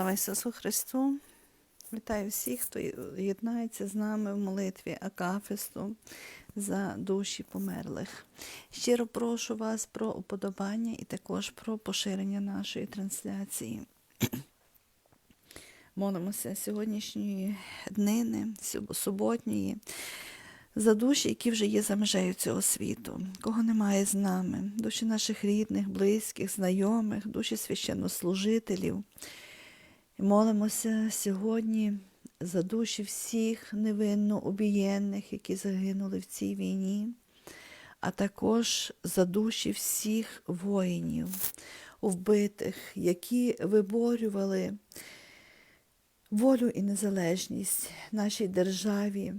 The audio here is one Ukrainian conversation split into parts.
Слава Ісусу Христу! Вітаю всіх, хто єднається з нами в молитві Акафисту за душі померлих. Щиро прошу вас про уподобання і також про поширення нашої трансляції. Молимося сьогоднішньої днини, суботньої, за душі, які вже є за межею цього світу, кого немає з нами, душі наших рідних, близьких, знайомих, душі священнослужителів. Молимося сьогодні за душі всіх невинно обієнних, які загинули в цій війні, а також за душі всіх воїнів, вбитих, які виборювали волю і незалежність нашій державі.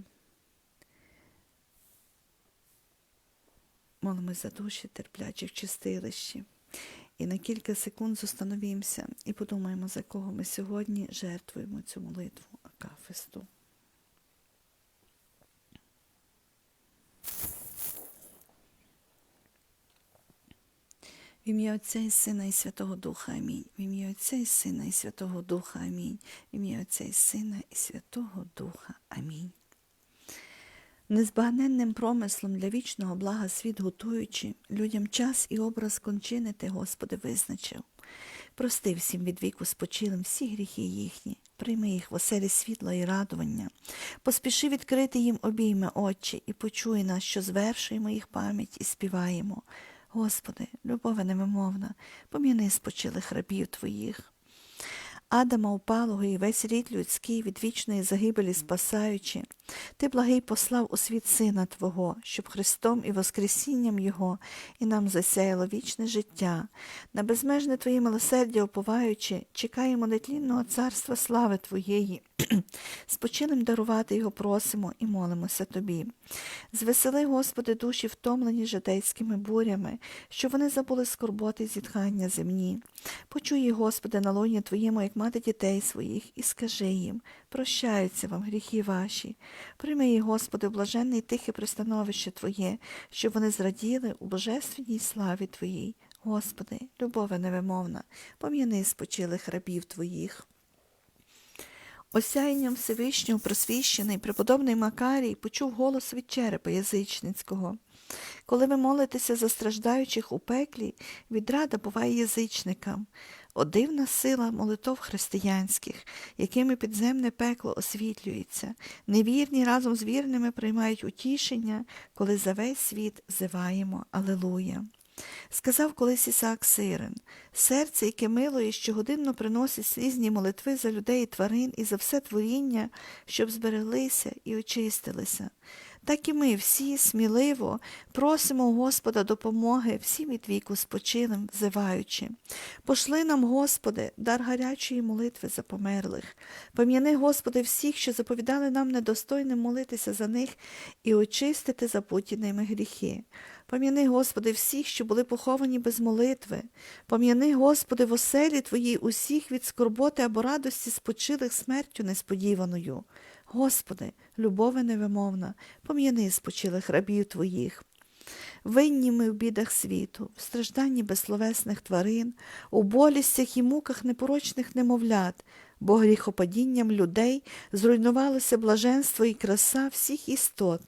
Молимось за душі терплячих в чистилищі. І на кілька секунд застановімося і подумаємо, за кого ми сьогодні жертвуємо цю молитву Акафисту. В ім'я Отця і Сина і Святого Духа Амінь. В ім'я Отця і Сина і Святого Духа Амінь. В ім'я Отця і Сина і Святого Духа Амінь. Незбагненним промислом для вічного блага світ готуючи, людям час і образ кончини ти, Господи, визначив. Прости всім від віку спочилим всі гріхи їхні, прийми їх в оселі світла і радування, поспіши відкрити їм обійми очі і почуй нас, що звершуємо їх пам'ять і співаємо. Господи, любове невимовна, пом'яни спочилих рабів Твоїх. Адама упалого і весь рід людський від вічної загибелі спасаючи, ти благий послав у світ Сина Твого, щоб Христом і Воскресінням Його і нам засяяло вічне життя. На безмежне Твоє милосердя уповаючи, чекаємо нетлінного царства слави Твоєї. Спочилим дарувати його просимо і молимося Тобі. Звесели, Господи, душі втомлені житейськими бурями, що вони забули скорботи й зітхання земні. Почуй, Господи, на лоні Твоєму, як мати дітей своїх, і скажи їм, прощаються вам гріхи ваші. Прийми, їх, Господи, блаженне і тихе пристановище Твоє, щоб вони зраділи у божественній славі Твоїй. Господи, любове невимовна, пом'яни спочилих рабів Твоїх. Осяянням Всевишнього просвіщений преподобний Макарій почув голос від черепа язичницького. Коли ви молитеся за страждаючих у пеклі, відрада буває язичникам. О дивна сила молитов християнських, якими підземне пекло освітлюється. Невірні разом з вірними приймають утішення, коли за весь світ зиваємо Алелуя. Сказав колись Ісаак Сирин, серце, яке милує, щогодинно приносить слізні молитви за людей і тварин і за все творіння, щоб збереглися і очистилися. Так і ми всі сміливо просимо Господа допомоги всім від віку спочилим, взиваючи. Пошли нам, Господи, дар гарячої молитви за померлих. Пом'яни, Господи, всіх, що заповідали нам недостойним молитися за них і очистити забуті ними гріхи. Пом'яни, Господи, всіх, що були поховані без молитви. Пом'яни, Господи, в оселі Твоїй усіх від скорботи або радості спочилих смертю несподіваною. Господи, любове невимовна, пом'яни спочилих рабів Твоїх. Винні ми в бідах світу, в стражданні безсловесних тварин, у болістях і муках непорочних немовлят, бо гріхопадінням людей зруйнувалося блаженство і краса всіх істот.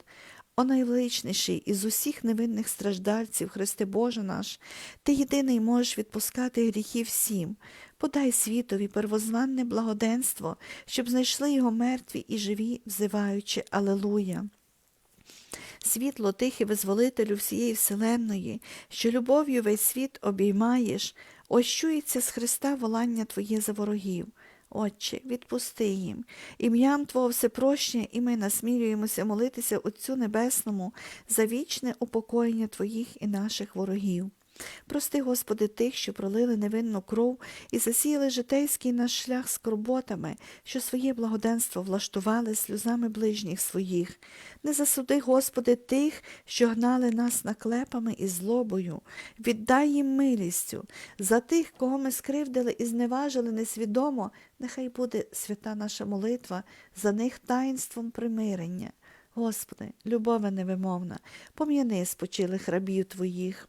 О найвеличніший із усіх невинних страждальців, Христе Боже наш, Ти єдиний можеш відпускати гріхи всім. Подай світові первозванне благоденство, щоб знайшли його мертві і живі, взиваючи Алелуя. Світло тихе визволителю всієї вселенної, що любов'ю весь світ обіймаєш, ось чується з Христа волання Твоє за ворогів. Отче, відпусти їм. Ім'ям Твого всепрощення, і ми насмілюємося молитися Отцю Небесному за вічне упокоєння Твоїх і наших ворогів. Прости, Господи, тих, що пролили невинну кров і засіяли житейський наш шлях скорботами, що своє благоденство влаштували сльозами ближніх своїх. Не засуди, Господи, тих, що гнали нас наклепами і злобою. Віддай їм милістю. За тих, кого ми скривдили і зневажили несвідомо, нехай буде свята наша молитва за них таїнством примирення. Господи, любове невимовна, пом'яни спочилих рабів Твоїх.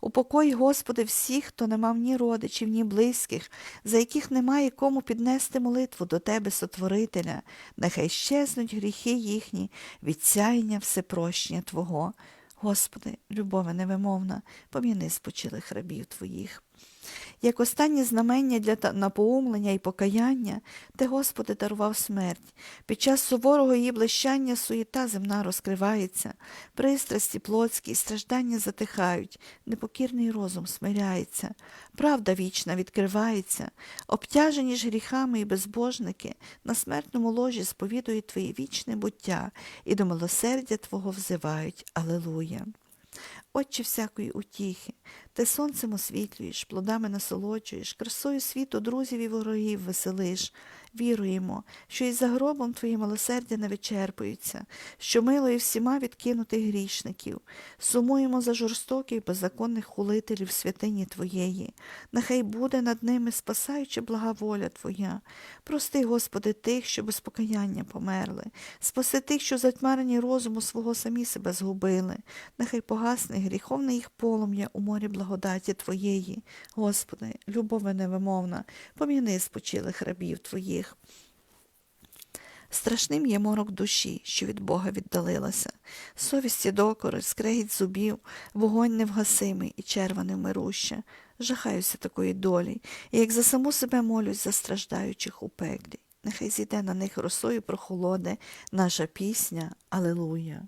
Упокой, Господи, всіх, хто не мав ні родичів, ні близьких, за яких немає кому піднести молитву до Тебе, Сотворителя, нехай щезнуть гріхи їхні відсяяння всепрощення Твого. Господи, любове невимовна, пом'яни спочилих рабів Твоїх. Як останнє знамення для напоумлення і покаяння, Ти, Господи, дарував смерть. Під час суворого її блищання суєта земна розкривається, пристрасті плотські і страждання затихають, непокірний розум смиряється, правда вічна відкривається, обтяжені ж гріхами і безбожники на смертному ложі сповідують Твоє вічне буття і до милосердя Твого взивають. Алелуя. Отче всякої утіхи, ти сонцем освітлюєш, плодами насолоджуєш, красою світу друзів і ворогів веселиш. Віруємо, що і за гробом Твої милосердя не вичерпуються, що милує всіма відкинутих грішників. Сумуємо за жорстоких беззаконних хулителів святині Твоєї. Нехай буде над ними спасаюча блага воля Твоя. Прости, Господи, тих, що без покаяння померли. Спаси тих, що затьмарені розуму свого самі себе згубили. Нехай погасне гріховне їх полум'я у морі благодаті Твоєї. Господи, любове невимовна, пом'яни спочилих рабів Твоїх. Страшним є морок душі, що від Бога віддалилася, совісті докори, скрегіт зубів, вогонь невгасимий і черва невмируща. Жахаюся такої долі, і як за саму себе молюсь за страждаючих у пеклі. Нехай зійде на них росою прохолоде наша пісня Алелуя.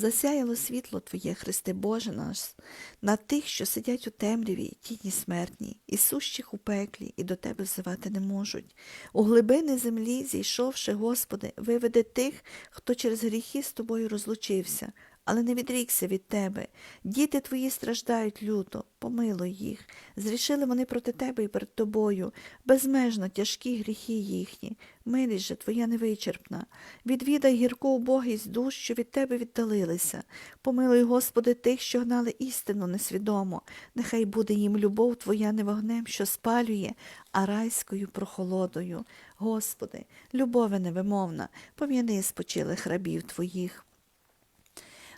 Засяяло світло Твоє, Христе Боже наш, на тих, що сидять у темряві і тіні смертній, і сущих у пеклі, і до Тебе взивати не можуть. У глибини землі, зійшовши, Господи, виведи тих, хто через гріхи з Тобою розлучився, але не відрікся від тебе. Діти твої страждають люто, помилуй їх. Зрішили вони проти тебе і перед тобою, безмежно тяжкі гріхи їхні. Милість же твоя невичерпна. Відвідай гірку убогість душ, що від тебе віддалилися. Помилуй, Господи, тих, що гнали істину несвідомо. Нехай буде їм любов Твоя не вогнем, що спалює, а райською прохолодою. Господи, любове невимовна, пом'яни спочилих рабів Твоїх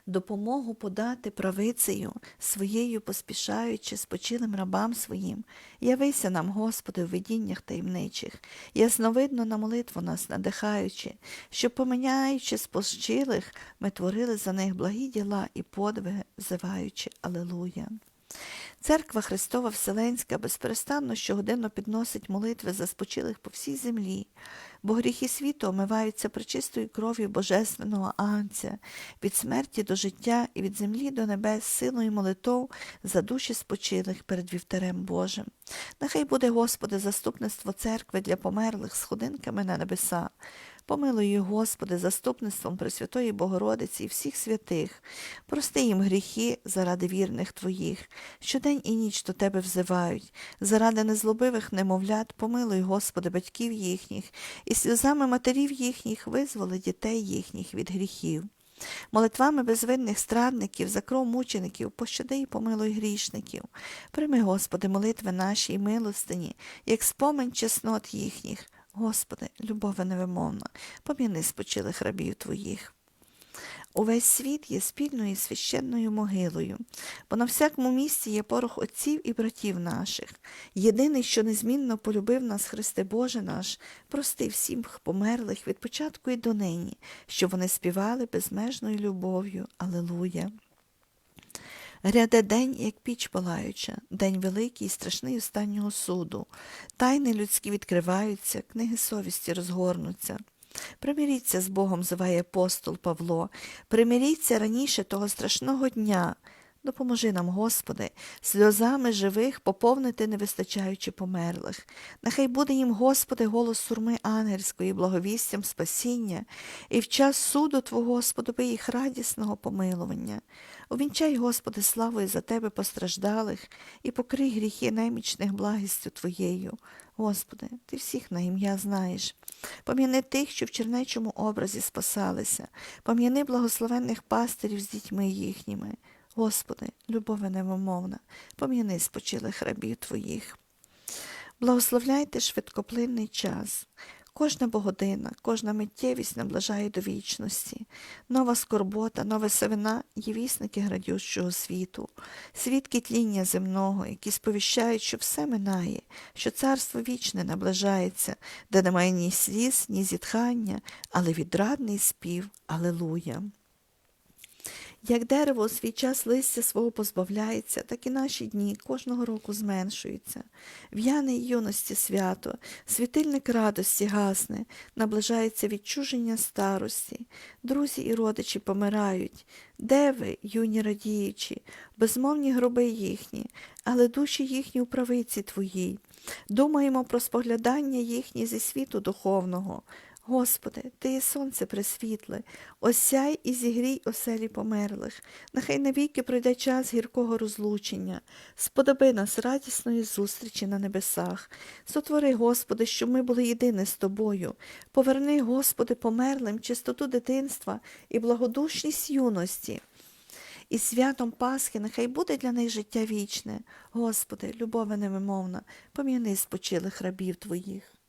допомогу подати правицею, своєю поспішаючи спочилим рабам своїм. Явися нам, Господи, в видіннях таємничих, ясновидно на молитву нас надихаючи, щоб, поміняючи спочилих, ми творили за них благі діла і подвиги, взиваючи Алелуя. Церква Христова Вселенська безперестанно щогоденно підносить молитви за спочилих по всій землі, бо гріхи світу омиваються причистою кров'ю Божественного Агнця, від смерті до життя і від землі до небес силою молитов за душі спочилих перед вівтарем Божим. Нехай буде, Господи, заступництво церкви для померлих з ходинками на небеса. Помилуй Господи, заступництвом Пресвятої Богородиці і всіх святих. Прости їм гріхи заради вірних Твоїх, що день і ніч до Тебе взивають. Заради незлобивих немовлят, помилуй, Господи, батьків їхніх, і сльозами матерів їхніх визволи дітей їхніх від гріхів. Молитвами безвинних страдників, за кров мучеників, пощади і помилуй грішників. Прийми, Господи, молитви наші і милостині, як спомин чеснот їхніх. Господи, любове невимовна, пом'яни спочилих рабів Твоїх. Увесь світ є спільною і священною могилою, бо на всякому місці є порох отців і братів наших. Єдиний, що незмінно полюбив нас, Христе Боже наш, прости всім померлих від початку і до нині, щоб вони співали безмежною любов'ю. Алелуя. Гряде день, як піч палаюча, день великий і страшний останнього суду. Тайни людські відкриваються, книги совісті розгорнуться. Примиріться з Богом, зиває апостол Павло, примиріться раніше того страшного дня. Допоможи нам, Господи, сльозами живих поповнити невистачаючи померлих. Нехай буде їм, Господи, голос сурми ангельської, благовістям спасіння, і в час суду Твого, сподоби їх радісного помилування. Увінчай, Господи, славою за Тебе постраждалих і покрий гріхи немічних благістю Твоєю. Господи, Ти всіх на ім'я знаєш. Пом'яни тих, що в чернечому образі спасалися, пом'яни благословенних пастирів з дітьми їхніми. Господи, любове невимовна, пом'яни спочилих рабів Твоїх. Благословляйте швидкоплинний час. Кожна богодина, кожна миттєвість наближає до вічності. Нова скорбота, нове севина є вісники градющого світу, свідки тління земного, які сповіщають, що все минає, що царство вічне наближається, де немає ні сліз, ні зітхання, але відрадний спів Алелуя. Як дерево у свій час листя свого позбавляється, так і наші дні кожного року зменшуються. В'яне юності свято, світильник радості гасне, наближається відчуження старості. Друзі і родичі помирають. Де ви, юні радіючі, безмовні гроби їхні, але душі їхні у правиці твоїй. Думаємо про споглядання їхні зі світу духовного. Господи, Ти є сонце пресвітле, осяй і зігрій оселі померлих, нехай навіки пройде час гіркого розлучення, сподоби нас радісної зустрічі на небесах. Сотвори, Господи, щоб ми були єдині з Тобою. Поверни, Господи, померлим чистоту дитинства і благодушність юності. І святом Пасхи нехай буде для них життя вічне. Господи, любове невимовна, пом'яни спочилих рабів Твоїх.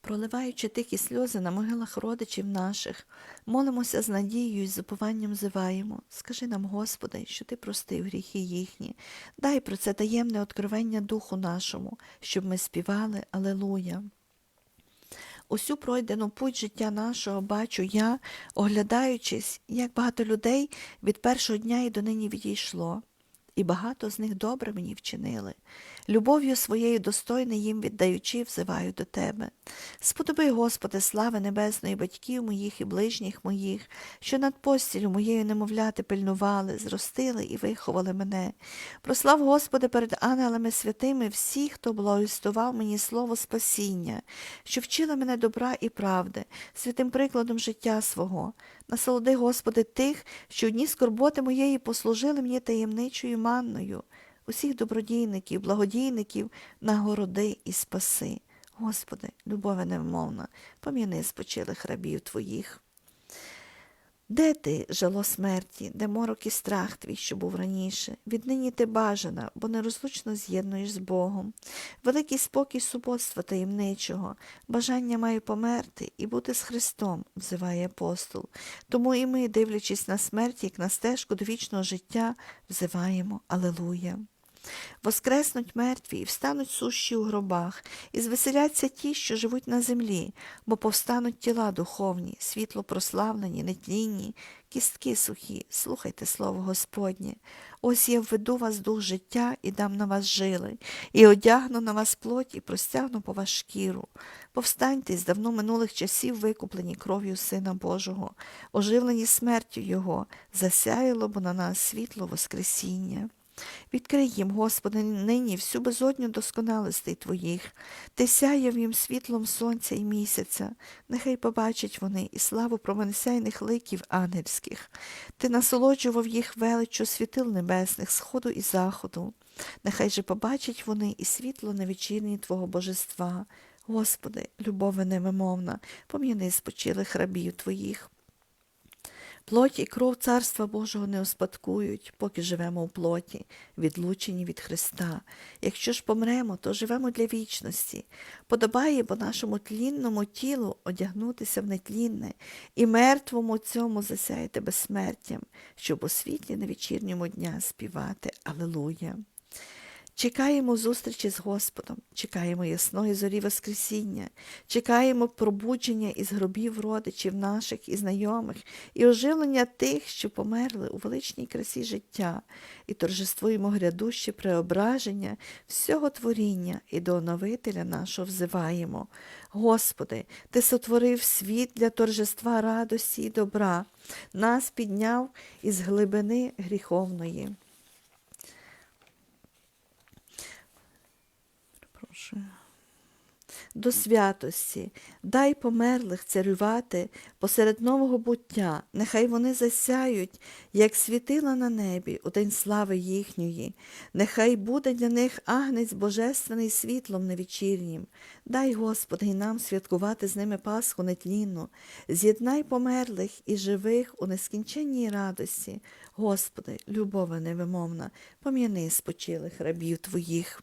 Проливаючи тихі сльози на могилах родичів наших, молимося з надією і з упованням зиваємо. Скажи нам, Господи, що Ти простив гріхи їхні. Дай про це таємне откровення духу нашому, щоб ми співали Алелуя. Усю пройдену путь життя нашого бачу я, оглядаючись, як багато людей від першого дня і донині відійшло і багато з них добре мені вчинили. Любов'ю своєю достойний їм віддаючи, взиваю до тебе. Сподоби, Господи, слави небесної батьків моїх і ближніх моїх, що над постілю моєю немовляти пильнували, зростили і виховали мене. Прослав, Господи, перед ангелами святими всіх, хто благовістував мені слово спасіння, що вчила мене добра і правди, святим прикладом життя свого. Насолоди, Господи, тих, що в дні скорботи моєї послужили мені таємничою манною, усіх добродійників, благодійників, нагороди і спаси. Господи, любове невмовна, пом'яни спочилих рабів Твоїх. Де ти, жало смерті, де морок і страх твій, що був раніше? Віднині ти бажана, бо нерозлучно з'єднуєш з Богом. Великий спокій суботства таємничого, бажання маю померти і бути з Христом, взиває апостол. Тому і ми, дивлячись на смерть, як на стежку до вічного життя, взиваємо Алелуя. Воскреснуть мертві і встануть сущі у гробах, і звеселяться ті, що живуть на землі, бо повстануть тіла духовні, світло прославлені, нетлінні, кістки сухі, слухайте слово Господнє. Ось я введу вас дух життя і дам на вас жили, і одягну на вас плоть, і простягну по вас шкіру. Повстаньте з давно минулих часів, викуплені кров'ю Сина Божого, оживлені смертю Його, засяяло бо на нас світло Воскресіння. Відкрий їм, Господи, нині всю безодню досконалостей Твоїх, Ти сяяв їм світлом сонця і місяця, нехай побачать вони і славу промонесяйних ликів ангельських. Ти насолоджував їх величчю світил небесних, сходу і заходу. Нехай же побачать вони і світло невечірні Твого божества. Господи, любове невимовна, пом'яни спочилих рабів Твоїх. Плоть і кров Царства Божого не успадкують, поки живемо у плоті, відлучені від Христа. Якщо ж помремо, то живемо для вічності. Подобає бо нашому тлінному тілу одягнутися в нетлінне, і мертвому цьому засяяти безсмертям, щоб у світлі на вечірньому дня співати Алелуя. Чекаємо зустрічі з Господом, чекаємо ясної зорі Воскресіння, чекаємо пробудження із гробів родичів наших і знайомих, і оживлення тих, що померли у величній красі життя, і торжествуємо грядуще преображення всього творіння і до оновителя нашого взиваємо. Господи, Ти сотворив світ для торжества радості і добра, нас підняв із глибини гріховної. Прошу. До святості, дай померлих царювати посеред нового буття, нехай вони засяють, як світила на небі у день слави їхньої, нехай буде для них агнець божественний світлом невечірнім. Дай, Господи, і нам святкувати з ними Пасху нетлінну, з'єднай померлих і живих у нескінченній радості. Господи, любове невимовна, пом'яни спочилих рабів Твоїх.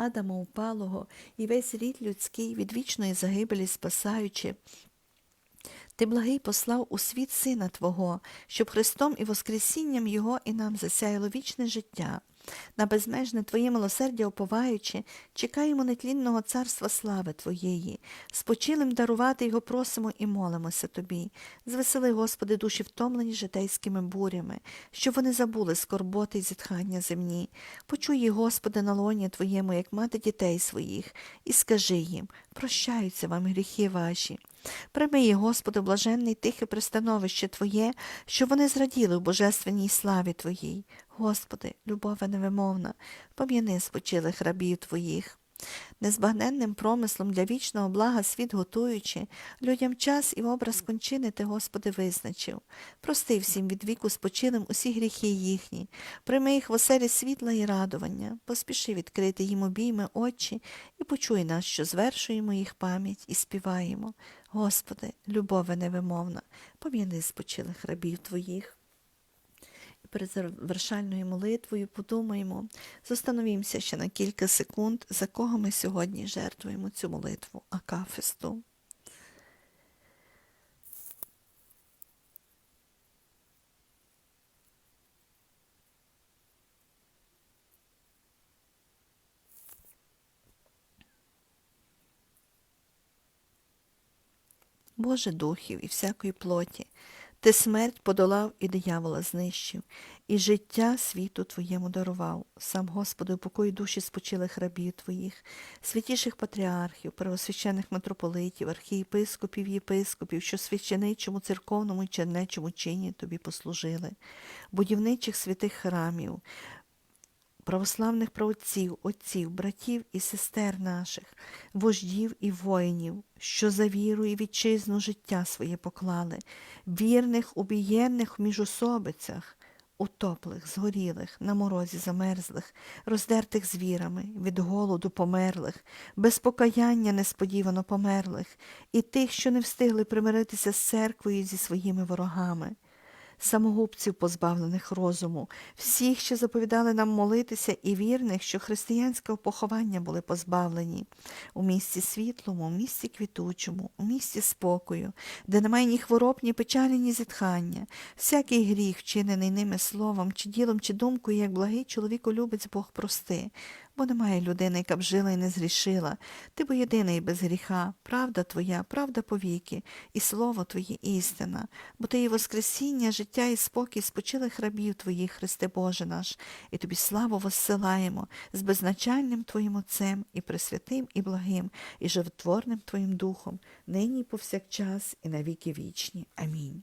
Адама упалого і весь рід людський від вічної загибелі спасаючи. Ти благий послав у світ Сина Твого, щоб Христом і Воскресінням Його і нам засяяло вічне життя. На безмежне Твоє милосердя оповаючи, чекаємо нетлінного царства слави Твоєї. Спочилим дарувати його просимо і молимося Тобі. Звесели, Господи, душі втомлені житейськими бурями, щоб вони забули скорботи й зітхання земні. Почуй Господи, на лоні Твоєму, як мати дітей своїх, і скажи їм, прощаються вам гріхи ваші. Прийми їх, Господи, блаженний тихе пристановище Твоє, щоб вони зраділи в божественній славі Твоїй. Господи, любове невимовна, пом'яни спочилих рабів Твоїх. Незбагненним промислом для вічного блага світ готуючи, людям час і образ кончини ти, Господи, визначив. Прости всім від віку спочилим усі гріхи їхні, прийми їх в оселі світла і радування, поспіши відкрити їм обійми очі і почуй нас, що звершуємо їх пам'ять і співаємо. Господи, любове невимовна, пом'яни спочилих рабів Твоїх. Перед завершальною молитвою подумаємо, застановімося ще на кілька секунд, за кого ми сьогодні жертвуємо цю молитву Акафисту. Боже духів і всякої плоті, ти смерть подолав і диявола знищив, і життя світу Твоєму дарував. Сам, Господи, упокой душі спочилих рабів Твоїх, святіших патріархів, первосвящених митрополитів, архієпископів, єпископів, що священичому, церковному і чернечому чині Тобі послужили, будівничих святих храмів, православних праотців, отців, братів і сестер наших, вождів і воїнів, що за віру і вітчизну життя своє поклали, вірних, убієнних в міжособицях, утоплих, згорілих, на морозі замерзлих, роздертих звірами, від голоду померлих, без покаяння несподівано померлих, і тих, що не встигли примиритися з церквою зі своїми ворогами самогубців, позбавлених розуму, всіх, що заповідали нам молитися, і вірних, що християнського поховання були позбавлені, у місці світлому, у місці квітучому, у місці спокою, де немає ні хвороб, ні печалі, ні зітхання, всякий гріх, вчинений ними словом, чи ділом, чи думкою, як благий чоловіколюбець Бог прости. Бо немає людини, яка б жила і не згрішила. Ти бо єдиний без гріха, правда Твоя, правда повіки, і слово Твоє істина, бо Ти є Воскресіння, життя і спокій спочилих рабів Твоїх, Христе Боже наш, і Тобі славу воссилаємо з безначальним Твоїм Отцем, і пресвятим, і благим, і животворним Твоїм Духом, нині і повсякчас, і на віки вічні. Амінь.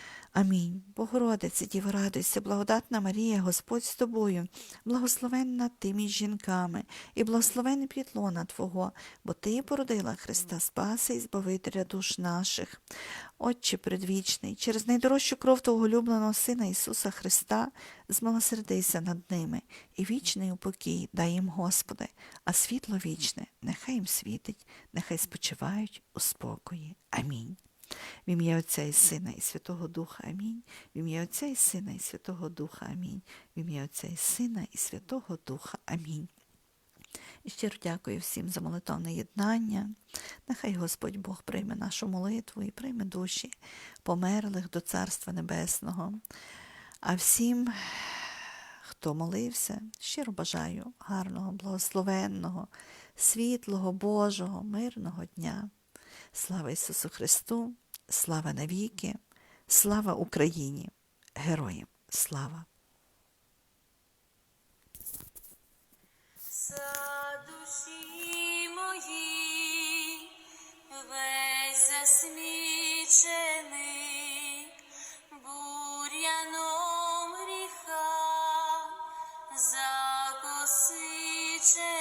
Амінь. Богородице, Діво, радуйся, благодатна Марія, Господь з тобою, благословенна ти між жінками, і благословенне п'ятлона Твого, бо Ти породила Христа Спаса і Збавителя душ наших. Отче предвічний, через найдорожчу кров Твого улюбленого Сина Ісуса Христа, змилосердися над ними, і вічний упокій дай їм, Господи, а світло вічне нехай їм світить, нехай спочивають у спокої. Амінь. В ім'я Отця і Сина і Святого Духа Амінь. В ім'я Отця і Сина і Святого Духа Амінь. В ім'я Отця і Сина і Святого Духа Амінь. І щиро дякую всім за молитовне єднання. Нехай Господь Бог прийме нашу молитву і прийме душі померлих до Царства Небесного. А всім, хто молився, щиро бажаю гарного, благословенного, світлого, Божого, мирного дня. Слава Ісусу Христу, слава навіки, слава Україні, героям слава! За душі мої весь засмічений бур'яном гріха закосичений.